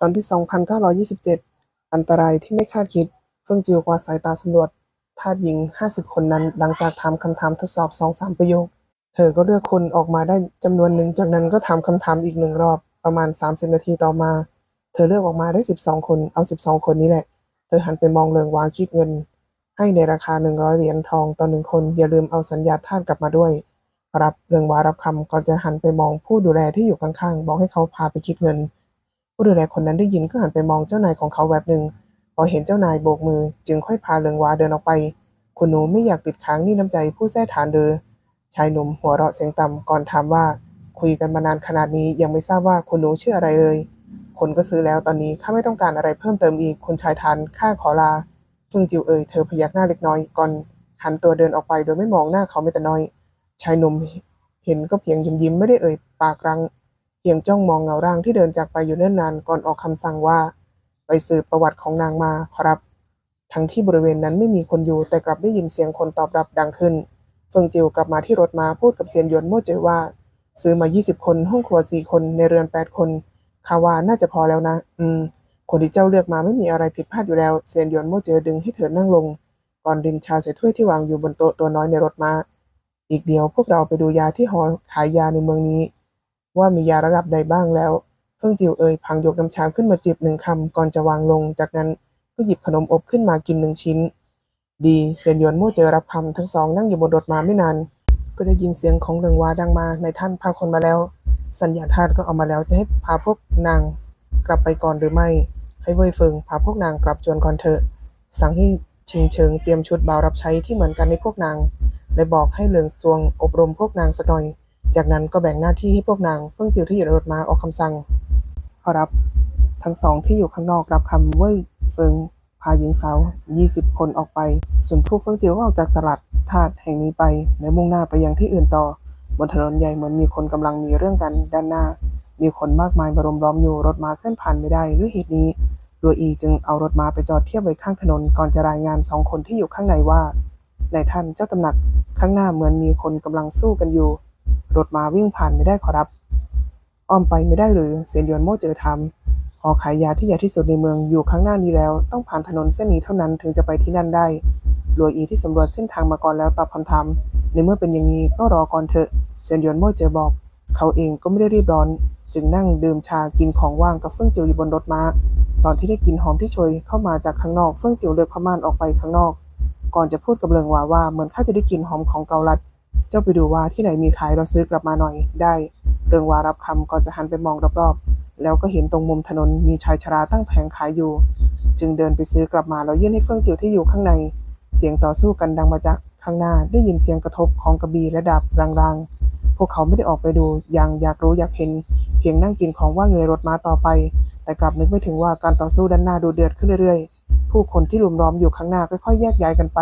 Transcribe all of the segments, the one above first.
ตอนที่ 2,927 อันตรายที่ไม่คาดคิด เฟิ่งจิวกว่าสายตาสำรวจทาสหญิง 50 คนนั้น หลังจากถามคำถามทดสอบ 2-3 ประโยค เธอก็เลือกคนออกมาได้จำนวนหนึ่ง จากนั้นก็ถามคำถามอีกหนึ่งรอบ ประมาณ 30 นาทีต่อมา เธอเลือกออกมาได้ 12 คน เอา 12 คนนี้แหละ เธอหันไปมองเลิงวาคิดเงิน ให้ในราคา 100 เหรียญทองต่อหนึ่งคน อย่าลืมเอาสัญญาทาสกลับมาด้วย รับเรืองวารับคำก่อนจะหันไปมองผู้ดูแลที่อยู่ข้างๆ บอกให้เขาพาไปคิดเงิน ผู้ดูแลคนนั้นได้ยินก็หันไปมองเจ้านายของเขาแวบหนึ่งพอเห็นเจ้านายโบกมือ จึงค่อยพาเรืองวาเดินออกไป คุณหนูไม่อยากติดค้างนี่น้ำใจผู้แท้ฐานหรือชายหนุ่มหัวเราะเสียงต่ำก่อนถามว่า คุยกันมานานขนาดนี้ยังไม่ทราบว่าคุณหนูชื่ออะไรเอ่ยคนก็ซื้อแล้วตอนนี้ข้าไม่ต้องการอะไรเพิ่มเติมอีกคุณชายทานข้าขอลาเฟิงจิวเอ่ยเธอพยักหน้าเล็กน้อยก่อนหันตัวเดินออกไปโดยไม่มองหน้าเขาแม้แต่น้อย ชายหนุ่มเห็นก็เพียงยิ้มยิ้มไม่ได้เอ่ยปากรัง เพียงจ้องมองเงาร่างที่เดินจากไปอยู่เนิ่นนานก่อนออกคำสั่งว่า ไปสืบประวัติของนางมาครับ ทั้งที่บริเวณนั้นไม่มีคนอยู่แต่กลับได้ยินเสียงคนตอบรับดังขึ้น เฟิงจิวกลับมาที่รถมาพูดกับเซียนหยวนโม่เจอว่า ซื้อมา 20 คนห้องครัว4คนในเรือน 8 คนคาวาน่าจะพอแล้วนะ อืม คนที่เจ้าเลือกมาไม่มีอะไรผิดพลาดอยู่แล้ว เซียนหยวนโม่เจอดึงให้เธอนั่งลง ก่อนดื่มชาใส่ถ้วยที่วางอยู่บนโต๊ะตัวน้อยในรถมาอีกเดียวพวกเราไปดูยาที่หอขายยาในเมืองนี้ ว่ามียาระดับใดบ้างแล้วเฟิ่งจิวเอ่ยพังยกน้ำชาขึ้นมาจิบหนึ่งคำก่อนจะวางลง จากนั้นก็หยิบขนมอบขึ้นมากินหนึ่งชิ้น ดีเซียนยวนโม่เจอรับคำทั้งสองนั่งอยู่บนรถมาไม่นาน ก็ได้ยินเสียงของเริงวาดังมาในท่านพาคนมาแล้ว สัญญาทาสก็เอามาแล้วจะให้พาพวกนางกลับไปก่อนหรือไม่ ให้เว่ยเฟิงพาพวกนางกลับจวนก่อนเถอะ สั่งให้เชิงเชิงเตรียมชุดบ่าวรับใช้ที่เหมือนกันให้พวกนางและบอกให้เหลืองซวงอบรมพวกนางสักหน่อย จากนั้นก็แบ่งหน้าที่ให้พวกนางเพิ่งจิวที่อยู่ในรถมาออกคำสั่ง ขอรับ ทั้งสองที่อยู่ข้างนอกรับคำเว่ยเฟิงพาหญิงสาว 20 คนออกไป ส่วนผู้เฟิงจิวก็ออกจากตลาดทาสแห่งนี้ไป และมุ่งหน้าไปยังที่อื่นต่อ บนถนนใหญ่เหมือนมีคนกำลังมีเรื่องกันด้านหน้า มีคนมากมายมารุมล้อมอยู่รถม้าเคลื่อนผ่านไม่ได้ด้วยเหตุนี้ดัวอีจึงเอารถม้าไปจอดเทียบไว้ข้างถนนก่อนจะรายงานสองคนที่อยู่ข้างในว่า ในท่านเจ้าตำหนักข้างหน้าเหมือนมีคนกำลังสู้กันอยู่ รถมาวิ่งผ่านไม่ได้ขอรับ อ้อมไปไม่ได้หรือเซียนยวนโม่เจอทำหอขายยาที่ใหญ่ที่สุดในเมืองอยู่ข้างหน้านี้แล้ว ต้องผ่านถนนเส้นนี้เท่านั้นถึงจะไปที่นั่นได้ลัวอีที่สำรวจเส้นทางมาก่อนแล้วตอบคำถามในเมื่อเป็นอย่างนี้ก็รอก่อนเถอะเซียนยวนโม่เจอบอก เขาเองก็ไม่ได้รีบร้อน จึงนั่งดื่มชากินของว่างกับเฟื่องจิวอยู่บนรถม้า ตอนที่ได้กลินหอมที่โชยเข้ามาจากข้างนอกเฟื่องจิวเลือกผ้าม่านออกไปข้างนอก ก่อนจะพูดกับเลิงหวาว่าเหมือนข้าจะได้กลิ่นหอมของเกาลัด เจ้าไปดูว่าที่ไหนมีขายเราซื้อกลับมาหน่อยได้ เริงวารับคำก่อนจะหันไปมองรอบๆ แล้วก็เห็นตรงมุมถนนมีชายชราตั้งแผงขายอยู่ จึงเดินไปซื้อกลับมาแล้วยื่นให้เฟื่องจิ๋วที่อยู่ข้างใน เสียงต่อสู้กันดังมาจากข้างหน้าได้ยินเสียงกระทบของกระบี่และดาบรางๆ พวกเขาไม่ได้ออกไปดูอย่างอยากรู้อยากเห็น เพียงนั่งกินของว่างอยู่ในรถม้าต่อไป แต่กลับนึกไม่ถึงว่าการต่อสู้ด้านหน้าดูเดือดขึ้นเรื่อยๆ ผู้คนที่รุมล้อมอยู่ข้างหน้าค่อยๆแยกย้ายกันไป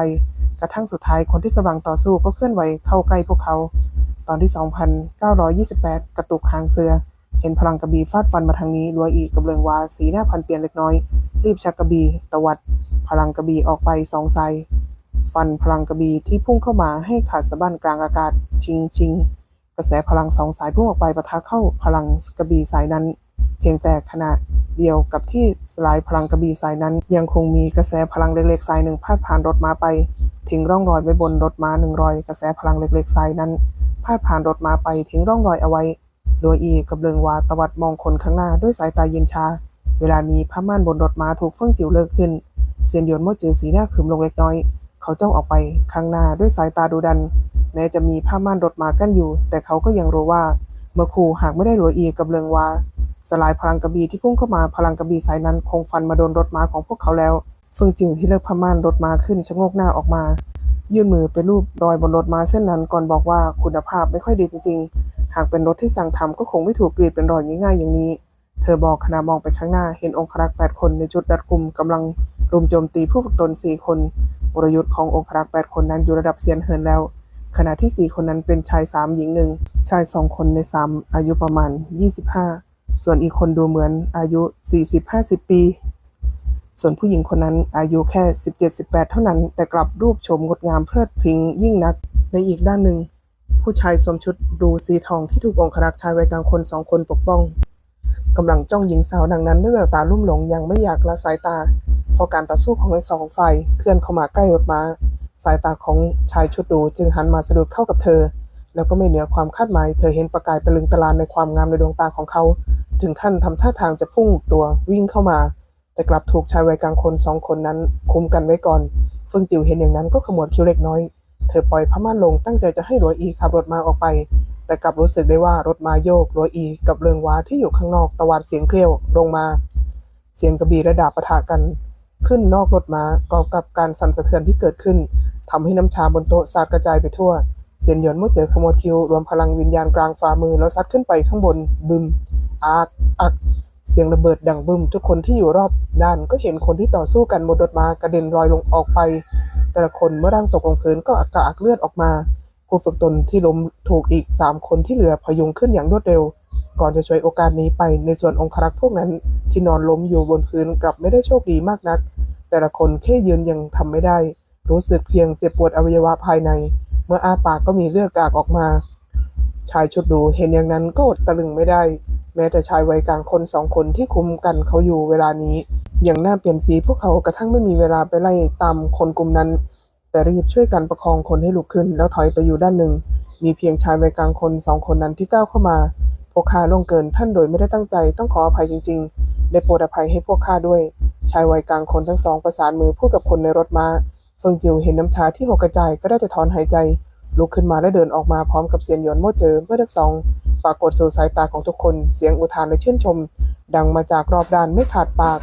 กระทั่งสุดท้ายคนที่กำลังต่อสู้ก็เคลื่อนไหวเข้าใกล้พวกเขา ตอนที่ 2,928 กระตุกหางเสือ เห็นพลังกระบี่ฟาดฟันมาทางนี้รัวอีกกับเริงวาสีหน้าพันเปลี่ยนเล็กน้อย รีบชักกระบี่ตวัด พลังกระบี่ออกไปสองไซฟันพลังกระบี่ที่พุ่งเข้ามาให้ขาดสะบั้นกลางอากาศชิงชิงกระแสพลังสองสายพุ่งออกไปปะทะเข้าพลังกระบี่สายนั้น เพียงแต่ขณะ เดียวกับที่สลายพลังกระบี่สายนั้น ยังคงมีกระแสพลังเล็กๆสายหนึ่งพาดผ่านรถม้าไปทิ้งร่องรอยไว้บนรถม้าหนึ่งรอยกระแสพลังเล็กๆสายนั้นพาดผ่านรถม้าไปทิ้งร่องรอยเอาไว้ โดยอีกับเริงวาตวัดมองคนข้างหน้าด้วยสายตาเย็นชา เวลานี้ผ้าม่านบนรถม้าถูกเฟื่องจิ๋วเลิกขึ้นเซียนหยวนโม่จือสีหน้าขึมลงเล็กน้อย เขาจ้องออกไปข้างหน้าด้วยสายตาดุดัน แม้จะมีผ้าม่านรถม้ากั้นอยู่ แต่เขาก็ยังรู้ว่าเมื่อครู่หากไม่ได้หลัวอีกับเริงวา สลายพลังกระบี่ที่พุ่งเข้ามาพลังกระบี่สายนั้นคงฟันมาโดนรถม้าของพวกเขาแล้วเฟิงจิ๋วที่เลิกผ้าม่านรถม้าขึ้นชะโงกหน้าออกมา ยื่นมือไปรูปรอยบนรถม้าเส้นนั้นก่อนบอกว่าคุณภาพไม่ค่อยดีจริง ๆ หากเป็นรถที่สั่งทำก็คงไม่ถูกกรีดเป็นรอยง่ายๆอย่างนี้ เธอบอกขณะมองไปข้างหน้าเห็นองครักษ์แปดคนในชุดรัดกุมกำลังรุมโจมตีผู้ฝึกตนสี่คนวรยุทธ์ขององครักษ์แปดคนนั้นอยู่ระดับเซียนเฮินแล้วขณะที่สี่คนนั้นเป็นชายสามหญิงหนึ่ง ชายสองคนในสามอายุประมาณ 25 ส่วนอีกคนดูเหมือนอายุ 40-50 ปี ส่วนผู้หญิงคนนั้นอายุแค่ 17-18 เท่านั้น แต่กลับรูปโฉมงดงามเพลิดพริงยิ่งนัก ในอีกด้านหนึ่ง ผู้ชายสวมชุดดูสีทองที่ถูกองครักษ์ชายวัยกลางคนสองคนปกป้องกำลังจ้องหญิงสาวดังนั้นด้วยแววตาลุ่มหลงยังไม่อยากละสายตา พอการต่อสู้ของทั้งสองฝ่ายเคลื่อนเข้ามาใกล้รถม้า สายตาของชายชุดดูจึงหันมาสะดุดเข้ากับเธอ แล้วก็ไม่เหนือความคาดหมาย เธอเห็นประกายตะลึงตะลานในความงามในดวงตาของเขา ถึงขั้นทำท่าทางจะพุ่งตัววิ่งเข้ามา แต่กลับถูกชายวัยกลางคนสองคนนั้น คุมกันไว้ก่อนเฟิงจิ๋วเห็นอย่างนั้นก็ขมวดคิ้วเล็กน้อย เธอปล่อยพม่านลงตั้งใจจะให้หลัวอีขับรถมาออกไป แต่กลับรู้สึกได้ว่ารถมาโยกหลัวอีกับเรืองว้าที่อยู่ข้างนอกตะวันเสียงเครียวลงมา เสียงกระบี่และดาบปะทะกัน ขึ้นนอกรถมากอบกับการสั่นสะเทือนที่เกิดขึ้นทำให้น้ำชาบนโต๊ะสาดกระจายไปทั่ว เสียนหยวนเมื่อเจอขมวดคิ้วรวมพลังวิญญาณกลางฝ่ามือแล้วซัดขึ้นไปข้างบนบึม อากอักเสียงระเบิดดังบึมทุกคนที่อยู่รอบด้านก็เห็นคนที่ต่อสู้กันบนรถมากระเด็นลอยลงออกไป แต่ละคนเมื่อร่างตกลงพื้นก็อากาอักเลือดออกมาผู้ฝึกตนที่ล้มถูกอีกสามคนที่เหลือพยุงขึ้นอย่างรวดเร็ว ก่อนจะช่วยโอกาสนี้ไปในส่วนองครักษ์พวกนั้น ที่นอนล้มอยู่บนพื้นกลับไม่ได้โชคดีมากนัก แต่ละคนแค่ยืนยังทำไม่ได้ รู้สึกเพียงเจ็บปวดอวัยวะภายใน เมื่ออาปากก็มีเลือดกากออกมา ชายชุดดูเห็นอย่างนั้นก็อดตะลึงไม่ได้ แม้แต่ชายวัยกลางคนสองคนที่คุมกันเขาอยู่เวลานี้ยังน่าเปลี่ยนสีพวกเขากระทั่งไม่มีเวลาไปไล่ตามคนกลุ่มนั้น แต่รีบช่วยกันประคองคนให้ลุกขึ้น แล้วถอยไปอยู่ด้านหนึ่ง มีเพียงชายวัยกลางคนสองคนนั้นที่ก้าวเข้ามา พวกข้าล่วงเกินท่านโดยไม่ได้ตั้งใจต้องขออภัยจริง ๆ ได้โปรดอภัยให้พวกข้าด้วย ชายวัยกลางคนทั้งสองประสานมือพูดกับคนในรถม้าเฟิงจิวเห็นน้ำชาที่หกกระจายก็ได้แต่ถอนหายใจลุกขึ้นมาและเดินออกมาพร้อมกับเซียนหยวนโม่เจอเมื่อทั้งสอง ปรากฏสู่สายตาของทุกคน เสียงอุทานและชื่นชม ดังมาจากรอบด้านไม่ขาดปาก